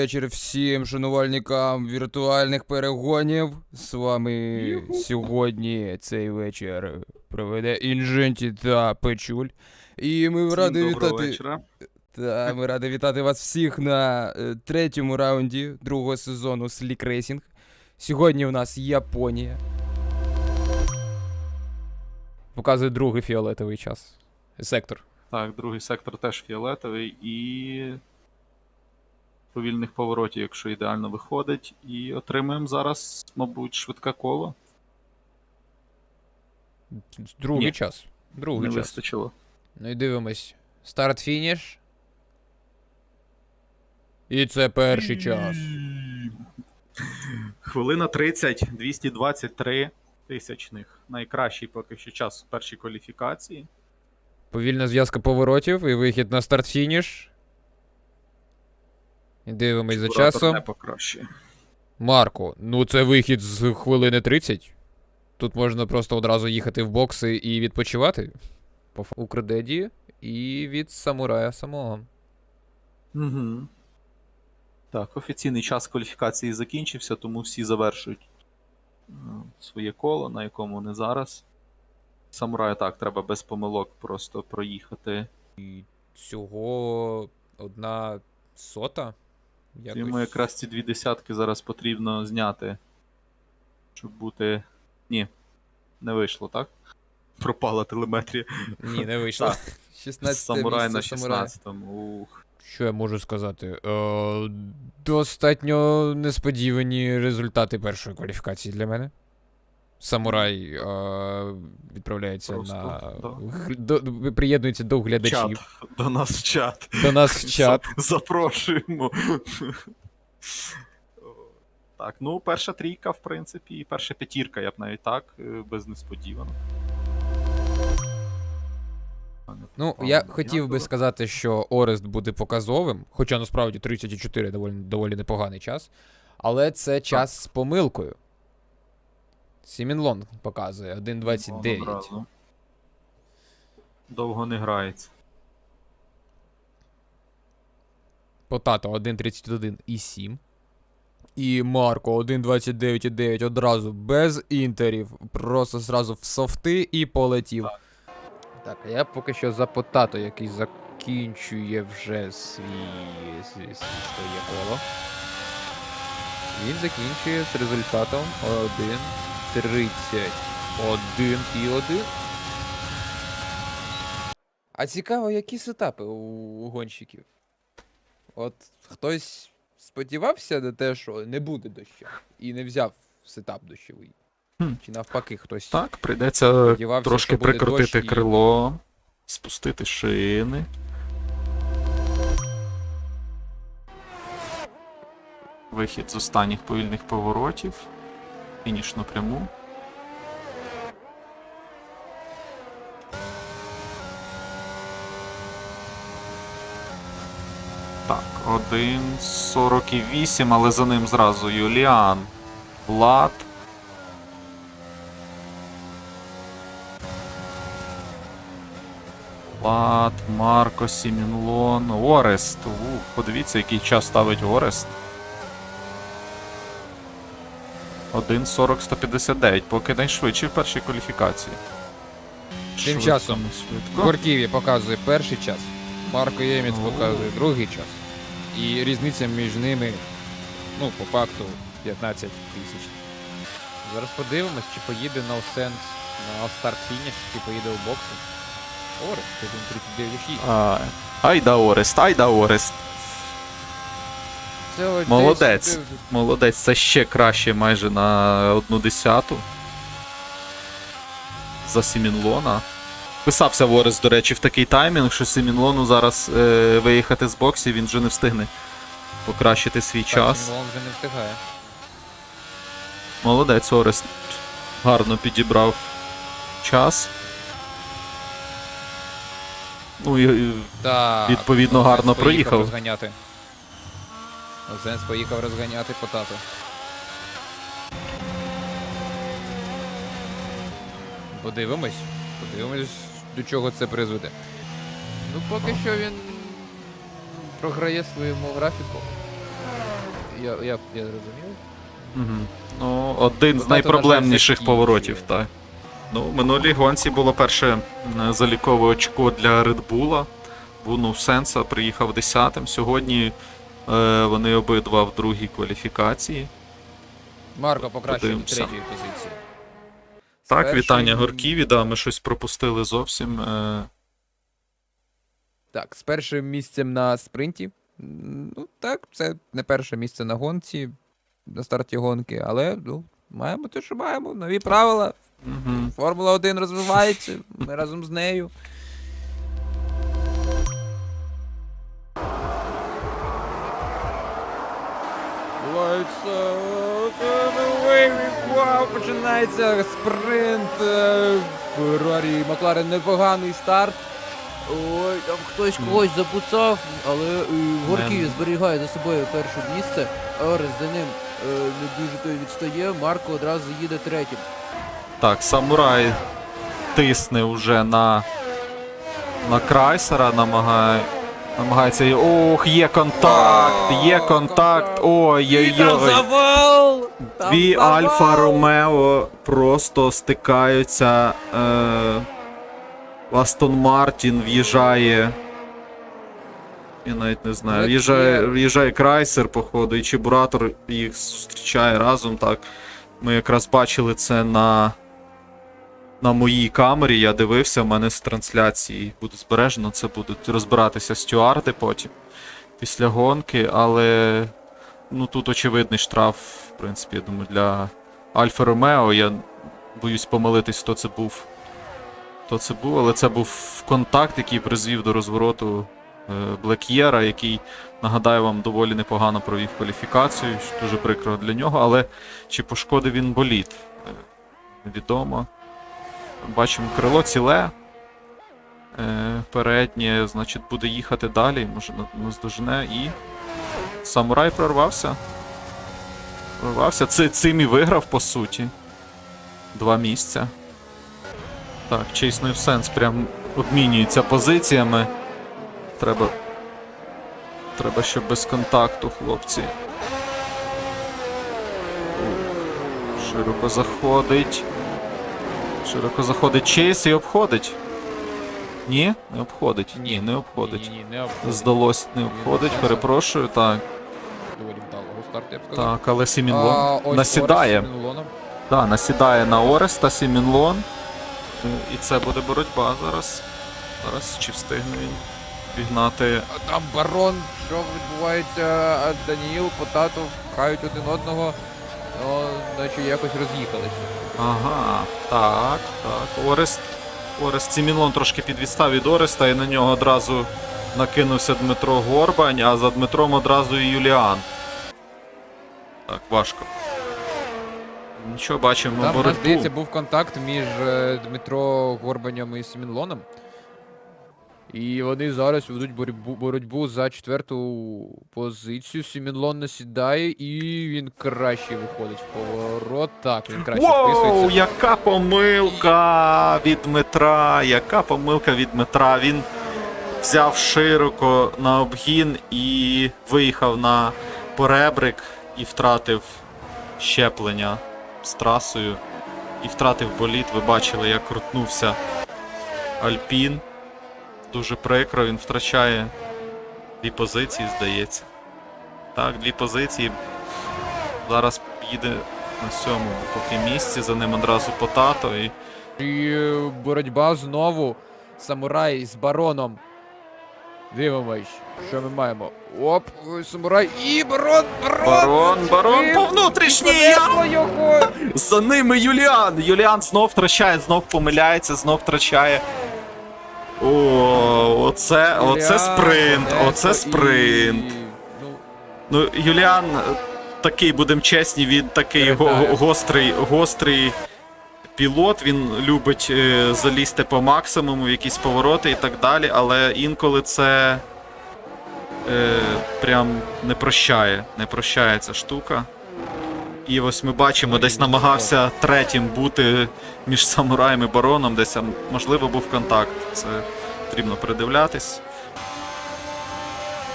вечір всім шанувальникам віртуальних перегонів. З вами сьогодні цей вечір проведе Інженті та Печуль. І ми раді вітати. вечора. Та ми раді вітати вас всіх на е, третьому раунді другого сезону Sleek Racing. Сьогодні у нас Японія. Показує другий фіолетовий час. Сектор. Так, другий сектор теж фіолетовий і повільних поворотів, якщо ідеально виходить. І отримуємо зараз, мабуть, швидке коло. Другий Ні. час. Другий Не час. вистачило. Ну і дивимось. Старт-фініш. І це перший час. Хвилина 30, 223 тисячних. Найкращий поки що час в першій кваліфікації. Повільна зв'язка поворотів і вихід на старт-фініш. І дивимось за часом. Марко, ну це вихід з хвилини 30. Тут можна просто одразу їхати в бокси і відпочивати. По у кредеді і від самурая самого. Угу. Так, офіційний час кваліфікації закінчився, тому всі завершують е, своє коло, на якому вони зараз. Самураю так, треба без помилок просто проїхати. Всього одна сота. Йому якраз ці дві десятки зараз потрібно зняти, щоб бути. Ні, не вийшло, так? Пропала телеметрія. Ні, не вийшло. 16 Самурай на місце 16-му. Ух. Що я можу сказати? Е, достатньо несподівані результати першої кваліфікації для мене. Самурай е, відправляється Просто, на. да. До, приєднується до глядачів. Чат. До нас в чат. До нас в чат. Запрошуємо. Так, ну, перша трійка, в принципі, і перша п'ятірка, я б навіть так, е, без несподіванок. Ну, я хотів би сказати, що Орест буде показовим, хоча насправді 34 доволі, доволі непоганий час. Але це час з помилкою. Сімінлон показує 1.29. Одразу. Довго не грається. Потато 1.31 і 7. І Марко 1.29,9 одразу без інтерів. Просто зразу в софти і полетів. Так. Так, а я поки що за Потато, який закінчує вже свій, свій, свій своє коло. Він закінчує з результатом 1.31 і 1. А цікаво, які сетапи у, гонщиків? От хтось сподівався на те, що не буде дощу, і не взяв сетап дощовий. Хм. Чи навпаки хтось Так, прийдеться трошки прикрутити дощ і- крило, спустити шини. Вихід з останніх повільних поворотів. Фінішну пряму. Так, 1.48, але за ним зразу Юліан. Влад. Влад, Марко, Сімінлон, Орест. Ух, подивіться, який час ставить Орест. 1.40-159, поки найшвидший в першій кваліфікації. Тим Швидко, часом не швидко. Горківі показує перший час, Марко Ємець показує другий час. І різниця між ними, ну, по факту, 15 тисяч. Зараз подивимось, чи поїде на Осенс на старт-фініш, чи поїде у бокси. Орест, 1.39,6. А, Айда Орест, айда Орест. От Молодець. Молодець, це ще краще майже на одну десяту. За Сімінлона. Писався Ворес, до речі, в такий таймінг, що Сімінлону зараз е, виїхати з боксів, він вже не встигне покращити свій Так, час. Сімеон вже не встигає. Молодець, Орест. Гарно підібрав час. Ну і, і Так, Відповідно, гарно проїхав. розганяти. Осенс поїхав розганяти потато. Подивимось. Подивимось, до чого це призведе. Ну, поки що він програє своєму графіку. я, я, я зрозумів. Угу. Ну, один з найпроблемніших поворотів, так. Ну, в минулій гонці було перше м, залікове очко для Red Bull. Бунув Сенса, приїхав 10-м. Сьогодні е, вони обидва в другій кваліфікації. Марко покращив до Подивимося. третьої позиції. Так, Перший- вітання Горківі, да, ми щось пропустили зовсім. Е, Так, з першим місцем на спринті. М, Ну так, це не перше місце на гонці, на старті гонки, але ну, маємо те, що маємо. Нові правила. угу. Формула 1 розвивається, ми разом з нею. And away we go. Починається спринт. е, Феррарі Макларен непоганий старт. Ой, там хтось когось запуцав, але е, Горків зберігає за собою перше місце. Орес за ним е, не дуже той відстає. Марко одразу їде третім. Так, самурай тисне уже на, на Крайсера, намагає, намагається. Ох, є контакт! Є контакт! Ой-ой-ой! завал! Там Дві завал! Альфа Ромео просто стикаються. Е, Астон Мартін в'їжджає. Я навіть не знаю. В'їжджає, в'їжджає Крайсер, походу, і Чебуратор їх зустрічає разом. Так. Ми якраз бачили це на, на моїй камері. Я дивився, в мене з трансляції буде збережено. Це будуть розбиратися стюарди потім після гонки, але ну тут очевидний штраф, в принципі, я думаю, для Альфа Ромео. Я боюсь помилитись, хто це був. Хто це був, але це був контакт, який призвів до розвороту е, Блек'єра, який, нагадаю вам, доволі непогано провів кваліфікацію, що дуже прикро для нього, але чи пошкодив він боліт? Невідомо. Бачимо крило ціле. Е, переднє, значить, буде їхати далі, може на- наздожене і. Самурай прорвався. Прорвався. Це, цим і виграв, по суті. Два місця. Так, Chase No Sense прям обмінюється позиціями. Треба. Треба, щоб без контакту, хлопці. Широко заходить. Широко заходить Чейс і обходить. Ні? Не обходить. Ні, не обходить. Ні, ні, не обходить. Здалось, не обходить, перепрошую, так. Доволі вдалого старту, я б сказав. Так, але Сімінлон А, ось насідає. Орес з насідає на Ореста Сімінлон. І це буде боротьба зараз. Зараз чи встигне він пігнати. А Там барон, що відбувається, а Даніїл, Потатов пхають один одного, о, наче якось роз'їхалися. Ага, так, так. Орест. Орест Сімінлон трошки підвістав від Ореста, і на нього одразу накинувся Дмитро Горбань, а за Дмитром одразу і Юліан. Так, важко. Нічого, бачимо Там, боротьбу. здається, був контакт між е, Дмитро Горбанем і Сімінлоном. І вони зараз ведуть боротьбу, боротьбу за четверту позицію. Сімінлон насідає, і він краще виходить в поворот. Так, він краще Воу, вписується. яка помилка від Дмитра, яка помилка від Дмитра. Він взяв широко на обгін і виїхав на поребрик і втратив щеплення з трасою. І втратив боліт. Ви бачили, як крутнувся Альпін. Дуже прикро, він втрачає дві позиції, здається. Так, дві позиції. Зараз їде на сьомому поки місці, за ним одразу Потато і. І е, боротьба знову. Самурай з бароном. Дивимось, що ми маємо. Оп, самурай і барон! Барон! Барон, барон по внутрішній! За ними Юліан! Юліан знов втрачає, знов помиляється, знов втрачає. О, оце, оце спринт, оце спринт. ну, Ну, Юліан е, такий, будемо чесні, він такий го- гострий, гострий пілот. Він любить е, залізти по максимуму в якісь повороти і так далі, але інколи це е, прям не прощає. Не прощає ця штука. І ось ми бачимо, десь намагався третім бути між самураєм і бароном, десь там, можливо, був контакт. Це потрібно придивлятись.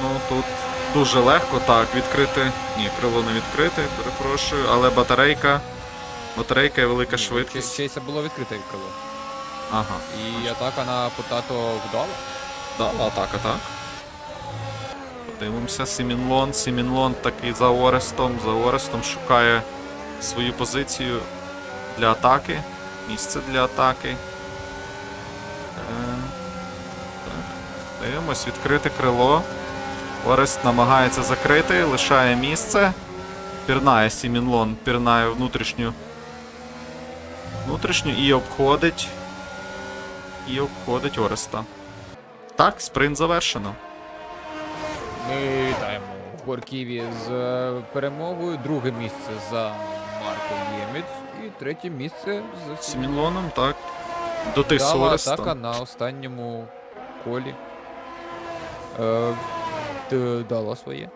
Ну, тут дуже легко. Так, відкрити. Ні, крило не відкрите, перепрошую, але батарейка. Батарейка і велика швидкість. Чейса було відкрите крило. Ага. І атака на потато вдала. Да, атака, так. Дивимося, Сімінлон. Сімінлон такий за Орестом. За Орестом шукає свою позицію для атаки. Місце для атаки. Е. Дивимось, відкрите крило. Орест намагається закрити, лишає місце. Пірнає Сімінлон, пірнає внутрішню. Внутрішню і обходить. І обходить Ореста. Так, спринт завершено. Ми вітаємо Горківі з е, перемогою. Друге місце за Марко Ємець. І третє місце за З Сімінлоном, так. Дотис Вдала Ореста. атака на останньому колі. Е, дала своє.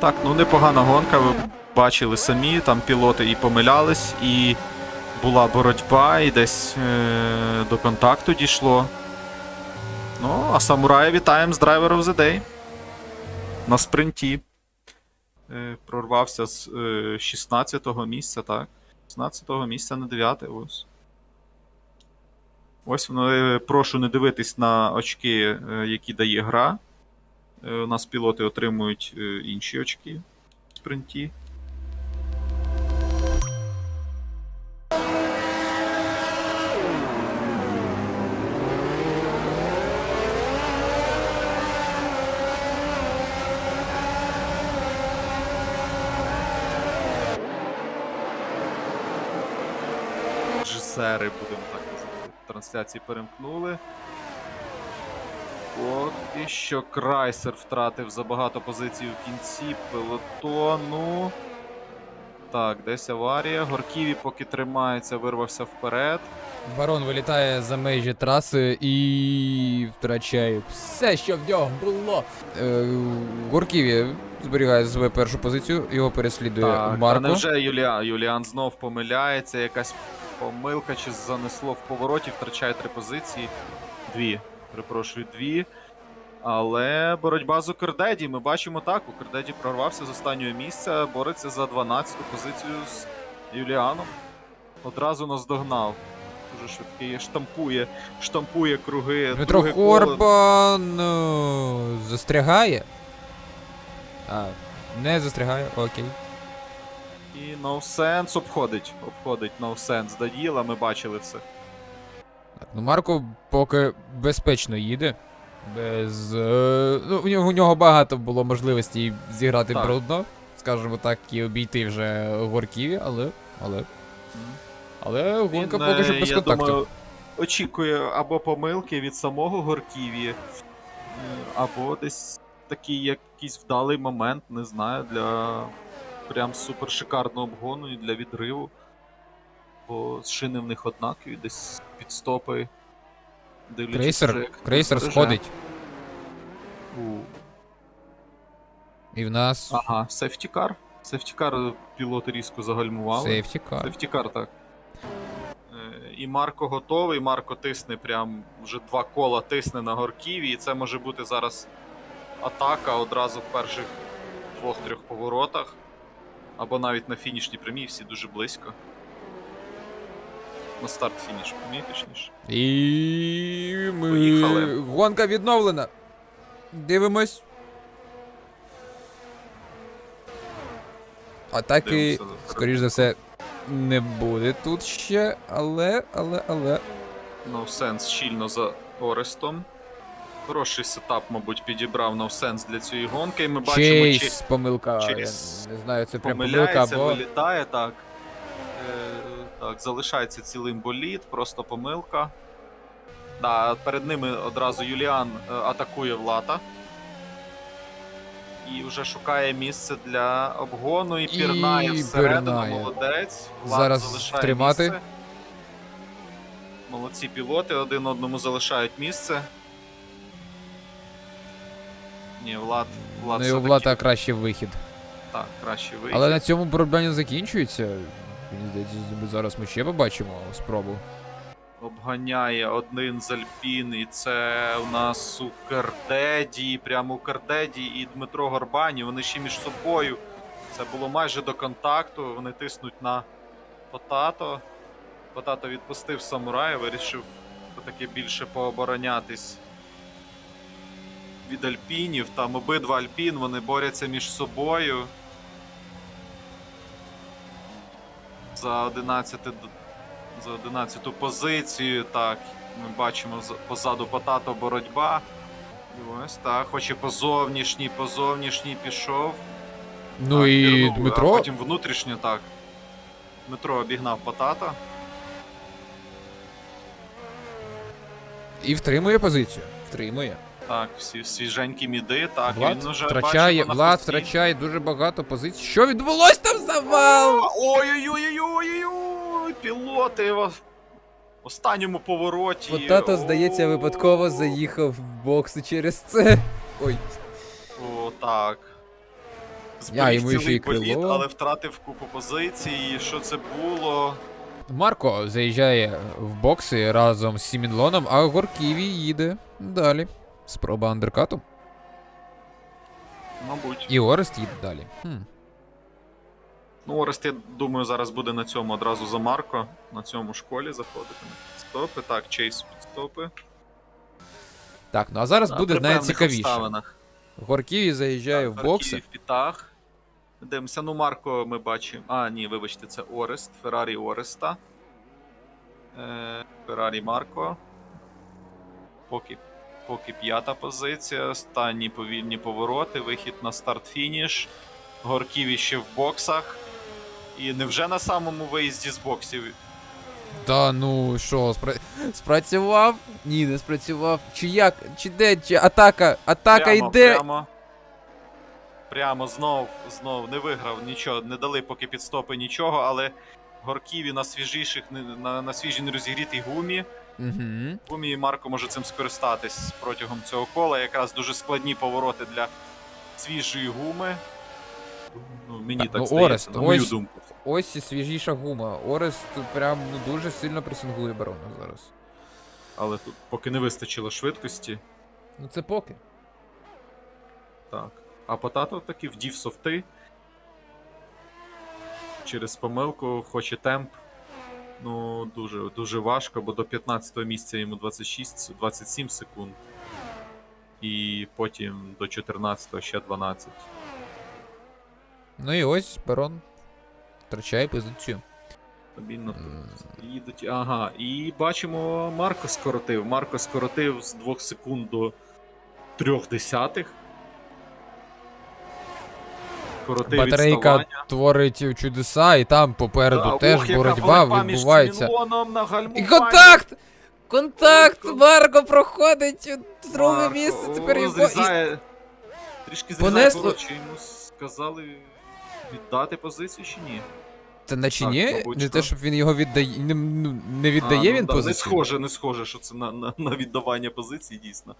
Так, ну непогана гонка, ви бачили самі, там пілоти і помилялись, і була боротьба, і десь е- до контакту дійшло. Ну, а самурая вітаємо з Driver of the Day. На спринті. Е- прорвався з е- 16-го місця, так. 16-го місця на 9 ось. Ось воно. е, Прошу не дивитись на очки, е, які дає гра. Е, У нас пілоти отримують інші очки в спринті. Режисери, будемо так казати, трансляції перемкнули. Поки що Крайсер втратив забагато позицій в кінці пелотону. Так, десь аварія. Горківі поки тримається, вирвався вперед. Барон вилітає за межі траси і втрачає все, що в нього було. Е, Горківі зберігає свою першу позицію, його переслідує Так, а невже Юліан? Юліан знов помиляється, якась помилка чи занесло в повороті, втрачає три позиції. Дві. Перепрошую, дві. Але боротьба з Укрдеді. Ми бачимо так, Укрдеді прорвався з останнього місця, бореться за 12-ту позицію з Юліаном. Одразу наздогнав. Дуже швидкий, штампує, штампує круги. Дмитро. Хорбан е, застрягає. А, не застрягає, окей. І No Sense обходить. Обходить No Sense. Даніла, ми бачили все. Ну Марко поки безпечно їде. Без. Е, ну, у нього, у нього багато було можливостей зіграти Так. брудно, скажімо так, і обійти вже горківі, але. але. Але гонка Він, поки що е, без я контакту. Думаю, очікує або помилки від самого Горківі, або десь такий якийсь вдалий момент, не знаю, для прям супер шикарного обгону і для відриву. Бо шини в них однакові, десь. Дивлячись вже, Крейсер, крейсер сходить. У, І в нас Ага. Сефтікар е, пілоти різко загальмували. сейфті кар. Сефтікар, так. Е, І Марко готовий. Марко тисне прям вже два кола тисне на горківі, і це може бути зараз атака одразу в перших двох-трьох поворотах. Або навіть на фінішній прямій, всі дуже близько. На старт фініш прямій, точніше. І ми... Поїхали. Гонка відновлена. Дивимось. Атаки, Дивимося за скоріш за все, не буде тут ще, але, але, але. No Sense щільно за Орестом. Хороший сетап, мабуть, підібрав No Sense для цієї гонки. І ми бачимо, чи помилка. Чейс Я не знаю, це прям помилка помиляється, вилітає так. Е, так, залишається цілим боліт, просто помилка. Да, перед ними одразу Юліан е, атакує Влата. І вже шукає місце для обгону і І пірнає всередину. пірнає. Молодець. Влад Зараз залишає втримати. місце. Молодці пілоти один одному залишають місце. Ні, Влад. Влад Ну і у все-таки- Влада кращий вихід. Так, краще вийти. Але на цьому боротьба не закінчується. Мені здається, зараз ми ще побачимо спробу. Обганяє один з Альпін, і це у нас Укрдеді, прямо Укрдеді і Дмитро Горбані. Вони ще між собою. Це було майже до контакту. Вони тиснуть на Потато. Потато відпустив самурая, вирішив таки більше пооборонятись від альпінів. Там обидва альпін, вони борються між собою. За 11 за 11 позицію. Так, ми бачимо позаду Потато боротьба. І ось так, хоч і по зовнішній, по зовнішній пішов. Ну Так, і пірнув, А потім внутрішньо так. Дмитро обігнав Потато. І втримує позицію. Втримує. Так, всі свіженькі міди, так, Влад він уже втрачає, бачимо, Влад втрачає дуже багато позицій. Що відбулось там завал? Ой-ой-ой-ой-ой-ой! Пілоти в останньому повороті. Потато, здається, випадково заїхав в бокси через це. Ой, О, так. Я Зберіг цілий політ, але втратив купу позицій. Що це було? Марко заїжджає в бокси разом з Сімінлоном, а Горківі їде далі. Спроба андеркату. Мабуть. І Орест їде далі. Хм. Ну, Орест, я думаю, зараз буде на цьому одразу за Марко. На цьому школі заходити на підстопи. Так, чейс підстопи. Так, ну а зараз Да, буде найцікавіше. обставинах. Горківі заїжджає Так, в бокси. Харків в пітах. Дивимося, ну Марко ми бачимо. А, ні, вибачте, це Орест. Феррарі Ореста. Е, Феррарі Марко. Поки, поки п'ята позиція. Останні повільні повороти. Вихід на старт-фініш. Горківі ще в боксах. І невже на самому виїзді з боксів? Та ну що, спра... спрацював? Ні, не спрацював. Чи як? Чи де? Чи атака? Атака прямо, йде. Прямо, прямо знов, знов не виграв нічого, не дали поки підстопи нічого, але Горківі на свіжіших, на, на свіжій нерозігрітій гумі. Угу. Гумі і Марко може цим скористатись протягом цього кола. Якраз дуже складні повороти для свіжої гуми. Ну, мені Так, так, ну, здається, Орест, на мою ось- думку. Ось і свіжіша гума. Орест прям ну, дуже сильно пресингує барона зараз. Але тут поки не вистачило швидкості. Ну це поки. Так. А Потато таки вдів софти. Через помилку, хоч і темп. Ну, дуже, дуже важко, бо до 15 місця йому 26, 27 секунд. І потім до 14 ще 12. Ну і ось барон втрачає позицію. Стабільно тут їдуть. Ага, і бачимо, Марко скоротив. Марко скоротив з 2 секунд до 3 десятих. Скоротив Батарейка відставання. творить чудеса, і там попереду Да, теж ох, боротьба відбувається. І контакт! Контакт! Ой, Марко проходить у друге місце. Тепер його. і- зрізає. Трішки зрізає Понесло- коротше, йому сказали віддати позицію чи ні? Та наче ні? Не те, щоб він його віддає. Не, ну, не А, віддає ну він да, Не схоже, не схоже, що це на, на, на віддавання позицій, дійсно.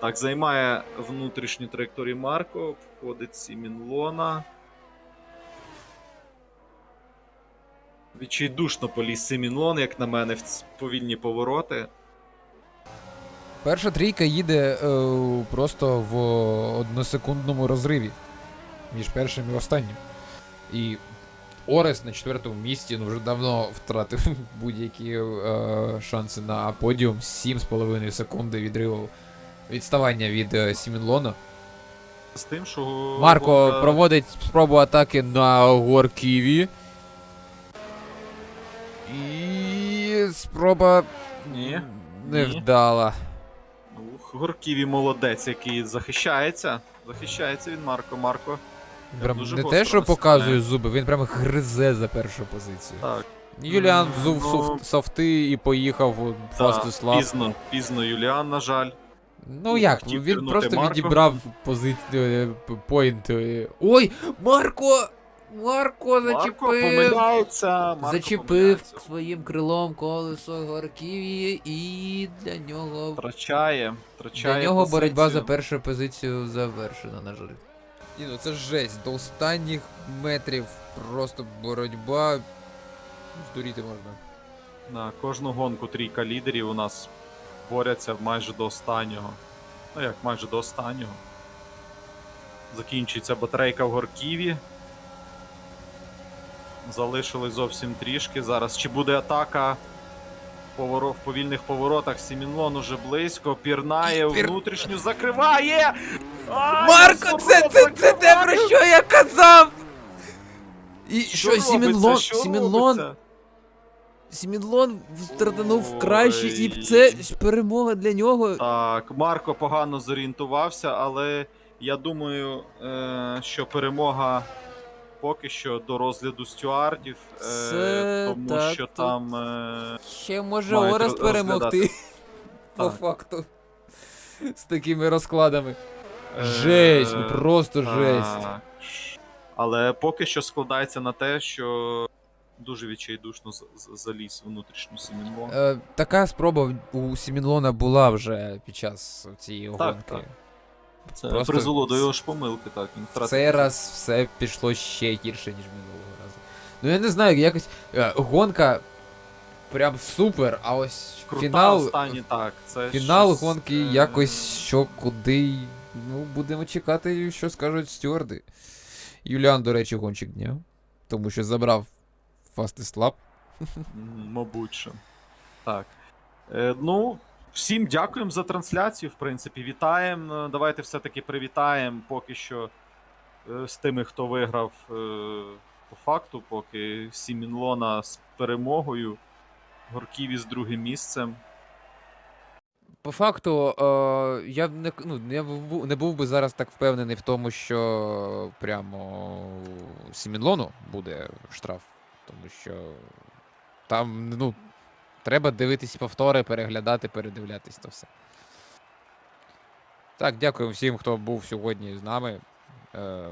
Так, займає внутрішню траєкторію Марко, обходить Сімінлона. Відчайдушно поліз Сімінлон, як на мене, в повільні повороти. Перша трійка їде е, просто в односекундному розриві між першим і останнім. І Орес на четвертому місці ну, вже давно втратив будь-які е, шанси на подіум. 7,5 секунди відриву відставання від е, Сімінлона. З тим, що. Марко Гонка- проводить спробу атаки на Горківі. І спроба Ні, не ні. вдала. Ух, Горківі молодець, який захищається. Захищається він Марко. Марко. Прям дуже не гостро те, що розстріляє. показує зуби, він прям гризе за першу позицію. Так. Юліан взув ну, софт- софти і поїхав у Fastest пізно, пізно Юліан, на жаль. Ну як, хотів він просто Марко. відібрав позицію поінт. е. Ой! Марко! Марко Марко зачепив! помиляється. Марко зачепив помиляється. своїм крилом колесо Горків'ї і для нього. Втрачає, втрачає Для нього позицію. боротьба за першу позицію завершена, на жаль. Ні, ну це жесть, до останніх метрів просто боротьба. Здуріти можна. На кожну гонку трійка лідерів у нас борються майже до останнього. Ну як майже до останнього. Закінчується батарейка в Горківі. Залишили зовсім трішки. Зараз чи буде атака в повільних поворотах Сімінлон уже близько. Пірнає Пір- внутрішню закриває. Ай, Марко, це, це, це те, про що я казав! І що, робиться? Сімінлон, Що Сімінлон, Сімінлон стартанув краще, і це ж перемога для нього. Так, Марко погано зорієнтувався, але я думаю, е, що перемога поки що до розгляду стюардів, е, Це тому так, що то- там. Е, Ще може Мають Орес роз- перемогти. По Так. факту. З такими розкладами. е, Жесть, ну просто жесть. так. Але поки що складається на те, що дуже відчайдушно заліз внутрішню Сімінлон. Е, така спроба у Сімінлона була вже під час цієї гонки. так. Це просто призвело до його ж помилки, так. Він втратив. цей раз все пішло ще гірше, ніж минулого разу. Ну я не знаю, якось е, гонка прям супер, а ось Крута фінал. останні, так. Це Фінал щось, гонки е, якось що куди. Ну, будемо чекати, що скажуть стюарди. Юліан, до речі, гонщик дня. Тому що забрав Lap. М, Мабуть, що. Так. Е, ну, всім дякуємо за трансляцію, в принципі. Вітаємо. Е, Давайте все-таки привітаємо поки що е, з тими, хто виграв е, по факту, поки Сімінлона з перемогою, Горківі з другим місцем. По факту, е, я б не, ну, я бу- не був би зараз так впевнений в тому, що прямо Сімінлону буде штраф. Тому що там, ну, треба дивитись повтори, переглядати, передивлятись то все. Так, дякую всім, хто був сьогодні з нами. Е,